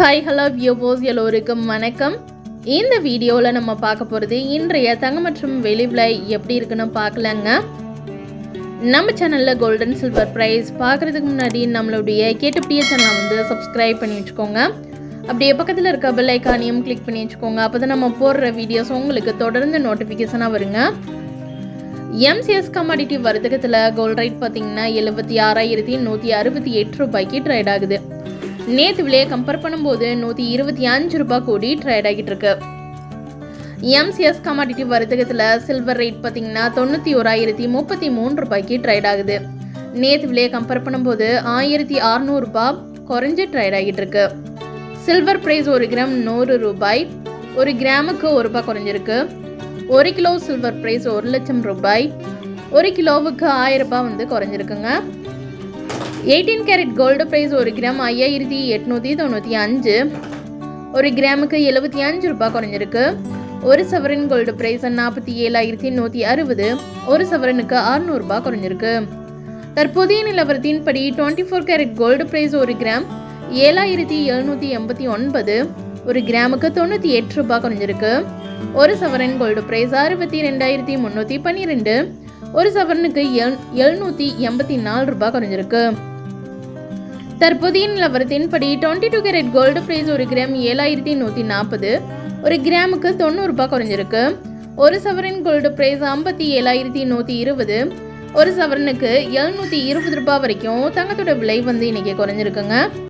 Hi hello வியூபோஸ் எல்லோருக்கும் வணக்கம். இந்த வீடியோவில் நம்ம பார்க்க போகிறது இன்றைய தங்க மற்றும் வெளி விலை எப்படி இருக்குன்னு பார்க்கலாங்க. நம்ம சேனலில் கோல்டன் சில்வர் ப்ரைஸ் பார்க்குறதுக்கு முன்னாடி நம்மளுடைய கேட்டுப்படிய சேனலை வந்து சப்ஸ்கிரைப் பண்ணி வச்சுக்கோங்க. அப்படியே பக்கத்தில் இருக்க பெல் ஐக்கானையும் கிளிக் பண்ணி வச்சுக்கோங்க. அப்போ தான் நம்ம போடுற வீடியோஸ் உங்களுக்கு தொடர்ந்து நோட்டிஃபிகேஷனாக வருங்க. எம்சிஎஸ் கமாடிட்டி வர்த்தகத்தில் கோல்ட் ரேட் பார்த்தீங்கன்னா எழுபத்தி ஆறாயிரத்தி நூற்றி அறுபத்தி எட்டு ரூபாய்க்கு ட்ரேட் ஆகுது. நேற்று விலையை கம்பேர் பண்ணும்போது நூற்றி இருபத்தி அஞ்சு ரூபாய் கோடி ட்ரேட் ஆகிட்டு இருக்கு எம்சிஎஸ் கமாடிட்டி வர்த்தகத்தில் சில்வர் ரேட் பார்த்தீங்கன்னா தொண்ணூற்றி ஓராயிரத்தி முப்பத்தி மூணு ரூபாய்க்கு ட்ரேட் ஆகுது. நேற்று விலையை கம்பேர் பண்ணும்போது ஆயிரத்தி அறநூறுபா குறைஞ்சு ட்ரேட் ஆகிட்டு இருக்கு சில்வர் ப்ரைஸ் ஒரு கிராம் நூறு ரூபாய் ஒரு கிராமுக்கு ஒரு ரூபாய் குறைஞ்சிருக்கு. ஒரு கிலோ சில்வர் ப்ரைஸ் ஒரு லட்சம் ரூபாய் ஒரு கிலோவுக்கு ஆயிரம் ரூபாய் வந்து குறைஞ்சிருக்குங்க. எயிட்டீன் கேரட் கோல்டு ப்ரைஸ் ஒரு கிராம் ஐயாயிரத்தி எட்நூற்றி தொண்ணூற்றி அஞ்சு. ஒரு கிராமுக்கு எழுபத்தி அஞ்சு ரூபாய் குறைஞ்சிருக்கு. ஒரு சவரன் கோல்டு ப்ரைஸ் நாற்பத்தி ஏழாயிரத்தி நூற்றி அறுபது. ஒரு சவரனுக்கு அறுநூறுபா குறைஞ்சிருக்கு. தற்போதைய நிலவரத்தின்படி twenty four carat gold price ஒரு கிராம் ஏழாயிரத்தி எழுநூற்றி எண்பத்தி ஒன்பது. ஒரு கிராமுக்கு தொண்ணூற்றி எட்டு ரூபாய் குறைஞ்சிருக்கு. ஒரு சவரன் கோல்டு ப்ரைஸ் அறுபத்தி ரெண்டாயிரத்தி முந்நூற்றி பன்னிரெண்டு. ஒரு சவரனுக்கு எல் எழுநூற்றி எண்பத்தி நாலு ரூபாய் குறைஞ்சிருக்கு. தற்போதைய நிலவரத்தின்படி twenty two carat gold price ஒரு கிராம் ஏழாயிரத்தி நூற்றி நாற்பது ஒரு கிராமுக்கு தொண்ணூறு ரூபாய் குறைஞ்சிருக்கு. ஒரு சவரன் கோல்டு ப்ரைஸ் ஐம்பத்தி ஏழாயிரத்தி நூற்றி இருபது ஒரு சவரனுக்கு எழுநூற்றி இருபது ரூபாய் வரைக்கும் தங்கத்தோட விலை வந்து இன்னைக்கு குறைஞ்சிருக்குங்க.